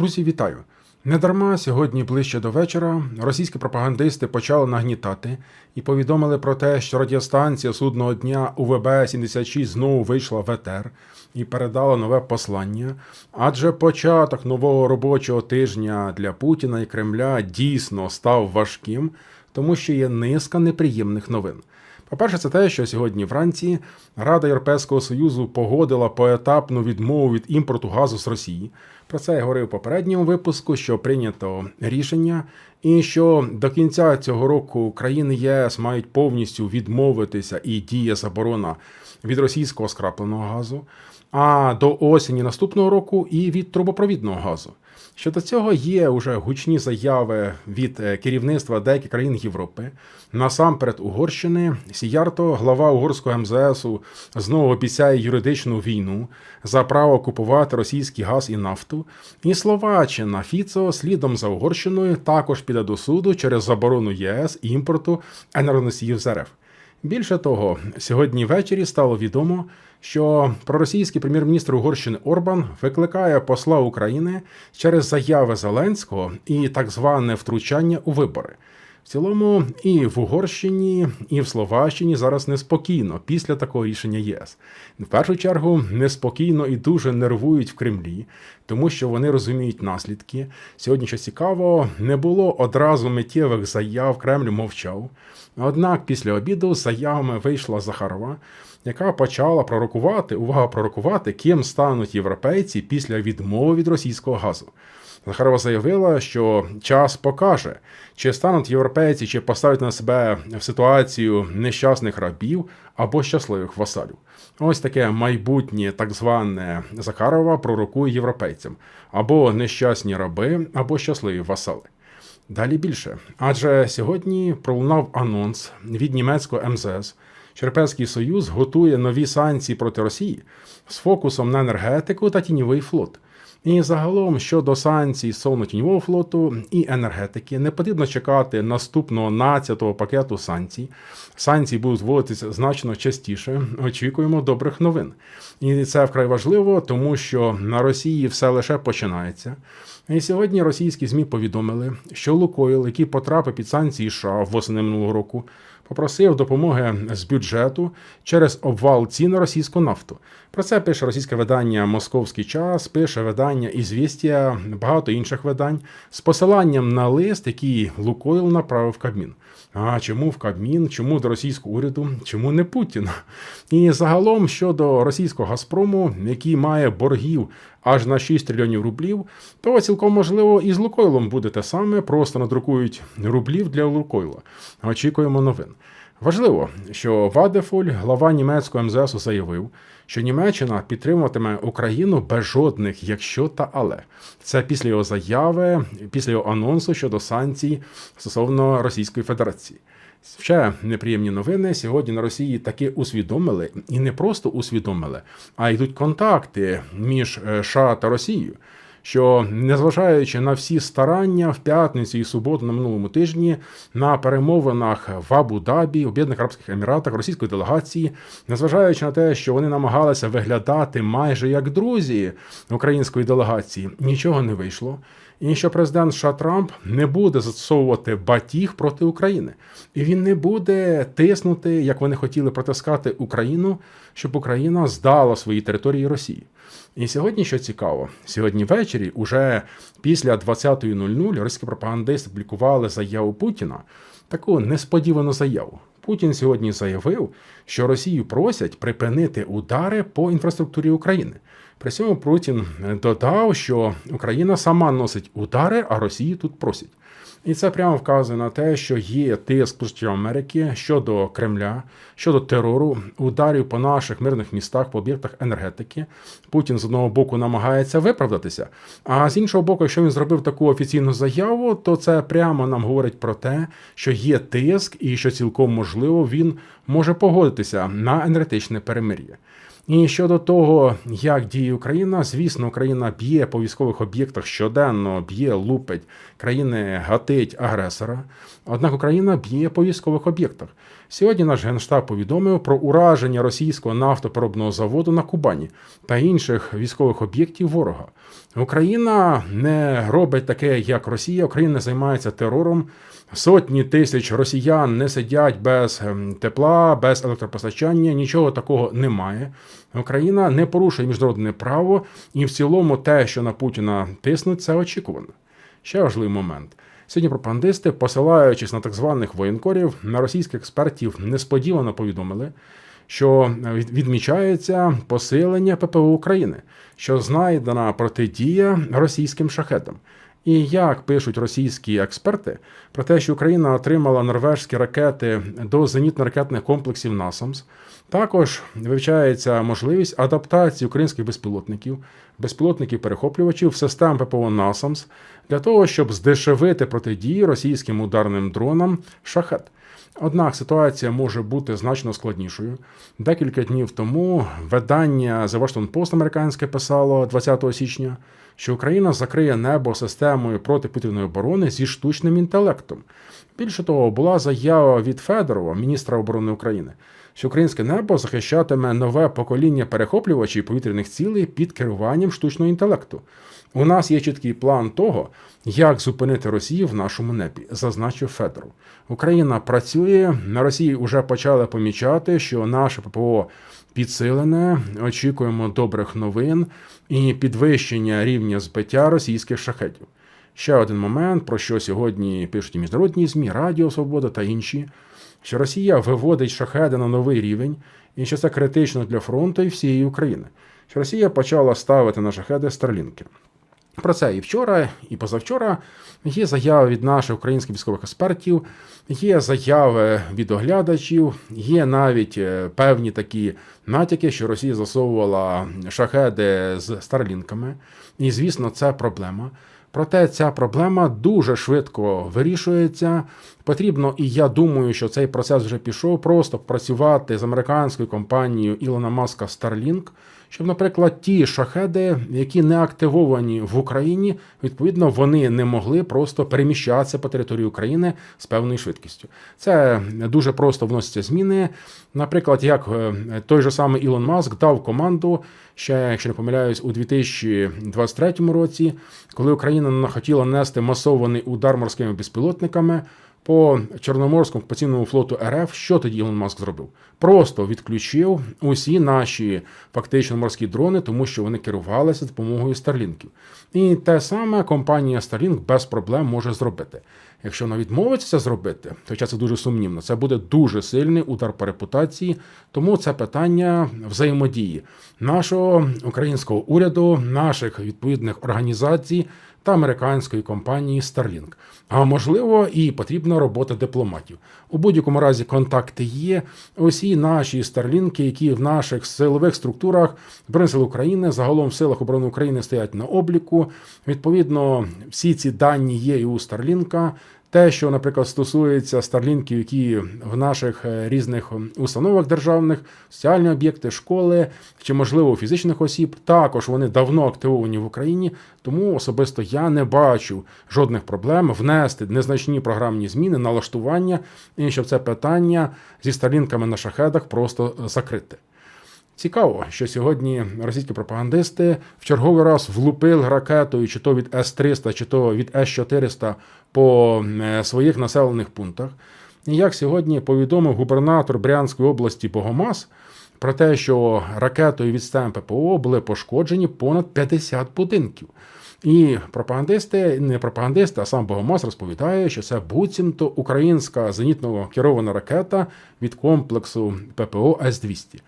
Друзі, вітаю! Недарма сьогодні ближче до вечора російські пропагандисти почали нагнітати і повідомили про те, що радіостанція судного дня УВБ-76 знову вийшла в етер і передала нове послання. Адже початок нового робочого тижня для Путіна і Кремля дійсно став важким, тому що є низка неприємних новин. По-перше, це те, що сьогодні вранці Рада Європейського Союзу погодила поетапну відмову від імпорту газу з Росії. Про це я говорив в попередньому випуску, що прийнято рішення, і що до кінця цього року країни ЄС мають повністю відмовитися і діє заборона від російського скрапленого газу, а до осені наступного року і від трубопровідного газу. Щодо цього є вже гучні заяви від е, керівництва деяких країн Європи. Насамперед Угорщини Сіярто, глава угорського МЗСу, знову обіцяє юридичну війну за право купувати російський газ і нафту. І Словаччина Фіцо слідом за Угорщиною також піде до суду через заборону ЄС імпорту енергоносіїв з РФ. Більше того, сьогодні ввечері стало відомо, що проросійський прем'єр-міністр Угорщини Орбан викликає посла України через заяви Зеленського і так зване втручання у вибори. В цілому, і в Угорщині, і в Словаччині зараз неспокійно після такого рішення ЄС. В першу чергу неспокійно і дуже нервують в Кремлі, тому що вони розуміють наслідки. Сьогодні, що цікаво, не було одразу миттєвих заяв. Кремль мовчав. Однак після обіду з заявами вийшла Захарова, яка почала пророкувати, увага, пророкувати, ким стануть європейці після відмови від російського газу. Захарова заявила, що час покаже, чи стануть європейці, чи поставлять на себе в ситуацію нещасних рабів або щасливих васалів. Ось таке майбутнє так зване Захарова пророкує європейцям або нещасні раби, або щасливі васали. Далі більше. Адже сьогодні пролунав анонс від німецького МЗС, що Союз готує нові санкції проти Росії з фокусом на енергетику та тіньовий флот. І загалом щодо санкцій сонно-тіньового флоту і енергетики, не потрібно чекати наступного нацятого пакету санкцій. Санкції будуть вводитися значно частіше. Очікуємо добрих новин. І це вкрай важливо, тому що на Росії все лише починається. І сьогодні російські ЗМІ повідомили, що Лукойл, який потрапив під санкції США восени минулого року, попросив допомоги з бюджету через обвал цін на російську нафту. Про це пише російське видання Московський час, пише видання Ізвістія, багато інших видань з посиланням на лист, який Лукойл направив Кабмін. А чому в Кабмін, чому до російського уряду, чому не Путін? І загалом щодо російського Газпрому, який має боргів аж на 6 трильйонів рублів, то цілком можливо і з Лукойлом буде те саме, просто надрукують рублів для Лукойла. Очікуємо новин. Важливо, що Вадефоль, глава німецького МЗСу, заявив, що Німеччина підтримуватиме Україну без жодних якщо та але. Це після його заяви, після його анонсу щодо санкцій стосовно Російської Федерації. Ще неприємні новини сьогодні на Росії таки усвідомили і не просто усвідомили, а йдуть контакти між США та Росією що незважаючи на всі старання в п'ятницю і суботу на минулому тижні на перемовинах в Абу-Дабі, Об'єднаних Арабських Еміратах, російської делегації, незважаючи на те, що вони намагалися виглядати майже як друзі української делегації, нічого не вийшло. І що президент США Трамп не буде застосовувати батіг проти України, і він не буде тиснути, як вони хотіли протискати Україну, щоб Україна здала свої території Росії. І сьогодні, що цікаво, сьогодні ввечері, уже після 20.00 російські пропагандисти публікували заяву Путіна, таку несподівану заяву. Путін сьогодні заявив, що Росію просять припинити удари по інфраструктурі України. При цьому Путін додав, що Україна сама носить удари, а Росії тут просять. І це прямо вказує на те, що є тиск Сполучених Америки щодо Кремля, щодо терору, ударів по наших мирних містах, по об'єктах енергетики. Путін з одного боку намагається виправдатися. А з іншого боку, якщо він зробив таку офіційну заяву, то це прямо нам говорить про те, що є тиск, і що цілком можливо він може погодитися на енергетичне перемир'я. І щодо того, як діє Україна, звісно, Україна б'є по військових об'єктах щоденно, б'є, лупить, країни гатить агресора. Однак Україна б'є по військових об'єктах. Сьогодні наш генштаб повідомив про ураження російського нафтопереробного заводу на Кубані та інших військових об'єктів ворога. Україна не робить таке, як Росія. Україна займається терором. Сотні тисяч росіян не сидять без ем, тепла, без електропостачання. Нічого такого немає. Україна не порушує міжнародне право, і в цілому те, що на Путіна тиснуть, це очікувано. Ще важливий момент. Сьогодні пропагандисти, посилаючись на так званих воєнкорів, на російських експертів несподівано повідомили, що відмічається посилення ППО України, що знайдена протидія російським шахетам. І як пишуть російські експерти про те, що Україна отримала норвежські ракети до зенітно-ракетних комплексів НАСАМС, також вивчається можливість адаптації українських безпілотників, безпілотників-перехоплювачів систем ППО НАСАМС для того, щоб здешевити протидії російським ударним дронам шахет. Однак ситуація може бути значно складнішою. Декілька днів тому видання The Washington Post американське писало 20 січня, що Україна закриє небо системою протиповітряної оборони зі штучним інтелектом. Більше того, була заява від Федорова, міністра оборони України, що українське небо захищатиме нове покоління перехоплювачів повітряних цілей під керуванням штучного інтелекту. У нас є чіткий план того, як зупинити Росію в нашому небі, зазначив Федоров. Україна працює на Росії. Вже почали помічати, що наше ППО підсилене. Очікуємо добрих новин і підвищення рівня збиття російських шахетів. Ще один момент, про що сьогодні пишуть міжнародні ЗМІ, Радіо Свобода та інші, що Росія виводить шахеди на новий рівень, і що це критично для фронту і всієї України. Що Росія почала ставити на шахеди старлінки. Про це і вчора, і позавчора є заяви від наших українських військових експертів, є заяви від оглядачів, є навіть е, певні такі натяки, що Росія засовувала шахеди з старлінками. І, звісно, це проблема. Проте ця проблема дуже швидко вирішується. Потрібно, і я думаю, що цей процес вже пішов, просто працювати з американською компанією Ілона Маска Starlink, щоб, наприклад, ті шахеди, які не активовані в Україні, відповідно, вони не могли просто переміщатися по території України з певною швидкістю. Це дуже просто вносяться зміни. Наприклад, як е, той же самий Ілон Маск дав команду ще, якщо не помиляюсь, у 2023 році, коли Україна хотіла нести масований удар морськими безпілотниками по Чорноморському окупаційному флоту РФ, що тоді Ілон Маск зробив? Просто відключив усі наші фактично морські дрони, тому що вони керувалися допомогою старлінків. І те саме компанія Starlink без проблем може зробити. Якщо вона відмовиться зробити, хоча це дуже сумнівно, це буде дуже сильний удар по репутації, тому це питання взаємодії нашого українського уряду, наших відповідних організацій та американської компанії Starlink. А можливо, і потрібна робота дипломатів. У будь-якому разі контакти є. Усі наші старлінки, які в наших силових структурах Збройних України, загалом в силах оборони України стоять на обліку. Відповідно, всі ці дані є і у Старлінка. Те, що, наприклад, стосується старлінків, які в наших е, різних установах державних, соціальні об'єкти, школи чи, можливо, фізичних осіб, також вони давно активовані в Україні, тому особисто я не бачу жодних проблем внести незначні програмні зміни, налаштування, і щоб це питання зі старлінками на шахедах просто закрити. Цікаво, що сьогодні російські пропагандисти в черговий раз влупили ракетою, чи то від С-300, чи то від С-400 по е, своїх населених пунктах. І як сьогодні повідомив губернатор Брянської області Богомаз про те, що ракетою від СТЕМ ППО були пошкоджені понад 50 будинків. І пропагандисти, не пропагандисти, а сам Богомаз розповідає, що це буцімто українська зенітно керована ракета від комплексу ППО С-200.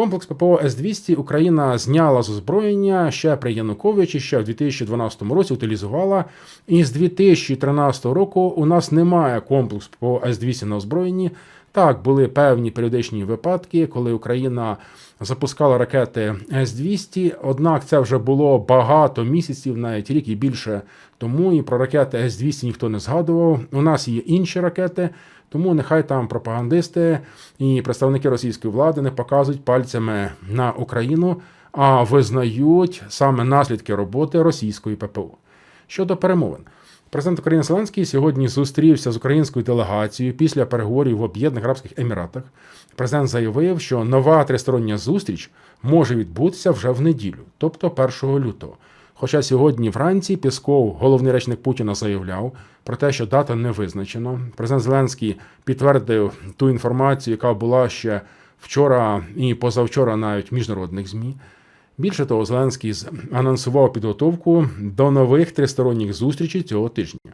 Комплекс ППО С-200 Україна зняла з озброєння ще при Януковичі, ще в 2012 році утилізувала. І з 2013 року у нас немає комплексу ППО С-200 на озброєнні. Так, були певні періодичні випадки, коли Україна запускала ракети С-200, однак це вже було багато місяців, навіть рік і більше тому. І про ракети С-200 ніхто не згадував. У нас є інші ракети. Тому нехай там пропагандисти і представники російської влади не показують пальцями на Україну, а визнають саме наслідки роботи російської ППО. щодо перемовин. Президент України Зеленський сьогодні зустрівся з українською делегацією після переговорів в Об'єднаних Арабських Еміратах. Президент заявив, що нова тристороння зустріч може відбутися вже в неділю, тобто 1 лютого. Хоча сьогодні вранці Пісков, головний речник Путіна, заявляв про те, що дата не визначена. Президент Зеленський підтвердив ту інформацію, яка була ще вчора і позавчора, навіть в міжнародних змі. Більше того, Зеленський анонсував підготовку до нових тристоронніх зустрічей цього тижня.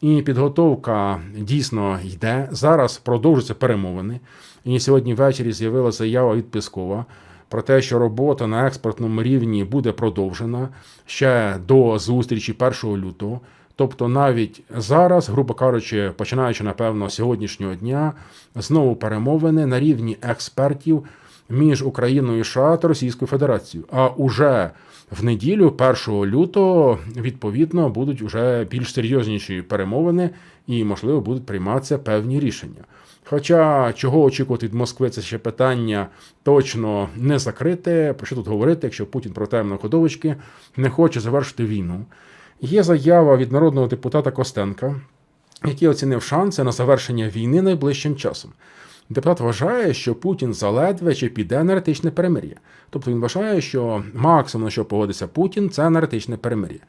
І підготовка дійсно йде. Зараз продовжуються перемовини. І сьогодні ввечері з'явилася заява від Піскова про те, що робота на експортному рівні буде продовжена ще до зустрічі 1 лютого. Тобто навіть зараз, грубо кажучи, починаючи напевно з сьогоднішнього дня, знову перемовини на рівні експертів між Україною і США та Російською Федерацією. А уже в неділю, 1 лютого, відповідно, будуть вже більш серйозніші перемовини і, можливо, будуть прийматися певні рішення. Хоча чого очікувати від Москви, це ще питання точно не закрите. Про що тут говорити, якщо Путін про проти ходовочки не хоче завершити війну? Є заява від народного депутата Костенка, який оцінив шанси на завершення війни найближчим часом. Депутат вважає, що Путін заледве чи піде енергетичне перемир'я. Тобто він вважає, що максимум на що погодиться Путін, це енергетичне перемир'я.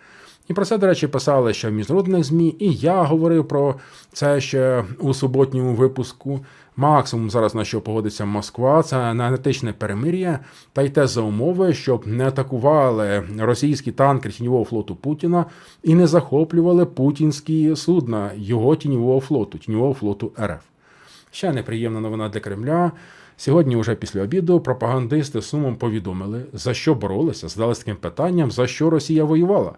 І про це, до речі, писали ще в міжнародних ЗМІ, і я говорив про це ще у суботньому випуску. Максимум зараз на що погодиться Москва, це енергетичне перемир'я, та й те за умови, щоб не атакували російські танки тіньового флоту Путіна і не захоплювали путінські судна його тіньового флоту, тіньового флоту РФ. Ще неприємна новина для Кремля. Сьогодні, вже після обіду, пропагандисти сумом повідомили, за що боролися, здались таким питанням, за що Росія воювала.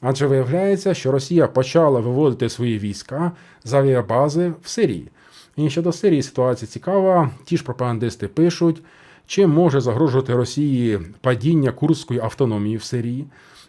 Адже виявляється, що Росія почала виводити свої війська з авіабази в Сирії. І щодо Сирії ситуація цікава. Ті ж пропагандисти пишуть, чим може загрожувати Росії падіння курської автономії в Сирії.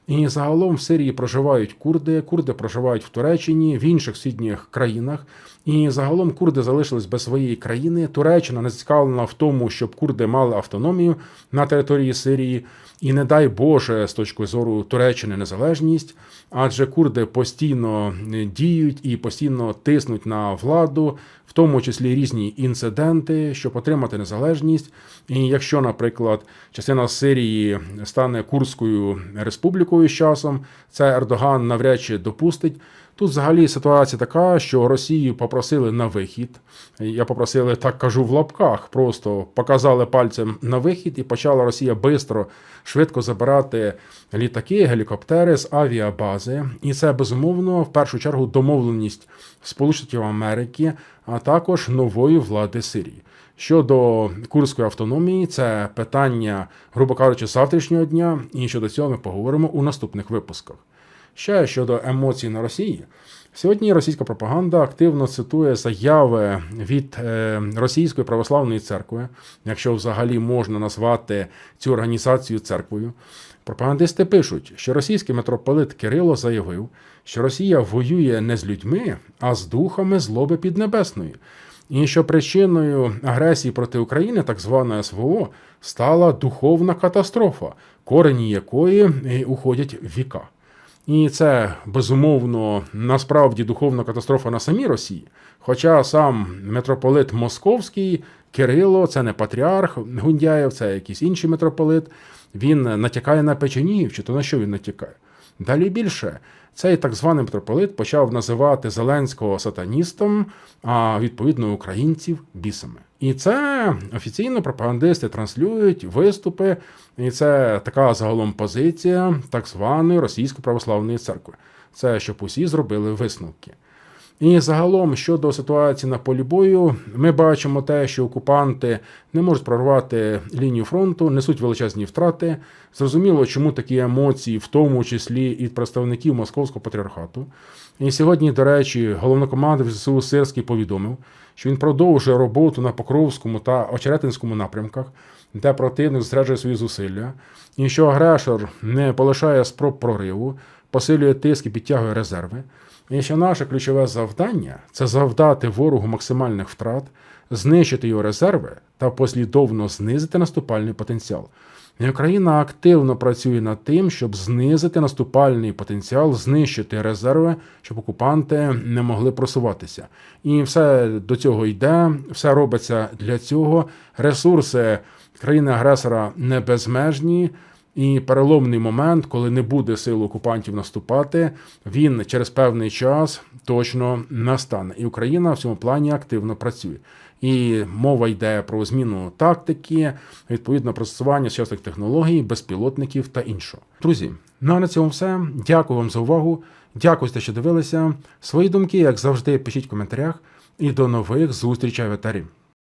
І загалом в Сирії проживають курди, курди проживають в Туреччині, в інших сусідніх країнах. І загалом курди залишились без своєї країни. Туреччина не зацікавлена в тому, щоб курди мали автономію на території Сирії. І не дай Боже з точки зору Туреччини незалежність, адже курди постійно діють і постійно тиснуть на владу, в тому числі різні інциденти, щоб отримати незалежність. І якщо, наприклад, частина Сирії стане Курською республікою з часом, це Ердоган навряд чи допустить. Тут взагалі ситуація така, що Росію попросили на вихід. Я попросили, так кажу, в лапках. Просто показали пальцем на вихід, і почала Росія швидко, швидко забирати літаки, гелікоптери з авіабази. І це безумовно в першу чергу домовленість Сполучених Америки, а також нової влади Сирії. Щодо курської автономії, це питання, грубо кажучи, завтрашнього дня, і щодо цього ми поговоримо у наступних випусках. Ще щодо емоцій на Росії, сьогодні російська пропаганда активно цитує заяви від е, Російської православної церкви, якщо взагалі можна назвати цю організацію церквою. Пропагандисти пишуть, що російський митрополит Кирило заявив, що Росія воює не з людьми, а з духами злоби піднебесної. І що причиною агресії проти України, так званої СВО, стала духовна катастрофа, корені якої уходять віка. І це безумовно насправді духовна катастрофа на самій Росії. Хоча сам митрополит Московський Кирило, це не патріарх Гундяєв, це якийсь інший митрополит. Він натякає на Печенігів, чи то на що він натякає? Далі більше цей так званий митрополит почав називати Зеленського сатаністом, а відповідно українців бісами. І це офіційно пропагандисти транслюють виступи, і це така загалом позиція так званої російської православної церкви. Це щоб усі зробили висновки. І загалом щодо ситуації на полі бою, ми бачимо те, що окупанти не можуть прорвати лінію фронту, несуть величезні втрати. Зрозуміло, чому такі емоції, в тому числі і представників московського патріархату. І сьогодні, до речі, головнокомандувач ЗСУ Сирський повідомив, що він продовжує роботу на Покровському та Очеретинському напрямках, де противник зосереджує свої зусилля, і що агресор не полишає спроб прориву, посилює тиск і підтягує резерви. І що наше ключове завдання це завдати ворогу максимальних втрат, знищити його резерви та послідовно знизити наступальний потенціал. І Україна активно працює над тим, щоб знизити наступальний потенціал, знищити резерви, щоб окупанти не могли просуватися. І все до цього йде, все робиться для цього. Ресурси країни-агресора не безмежні. І переломний момент, коли не буде сил окупантів наступати, він через певний час точно настане. І Україна в цьому плані активно працює. І мова йде про зміну тактики, відповідно пристосування сучасних технологій, безпілотників та іншого. Друзі, ну а на цьому все. Дякую вам за увагу. Дякую, що дивилися. Свої думки, як завжди, пишіть в коментарях. І до нових зустрічей в етері.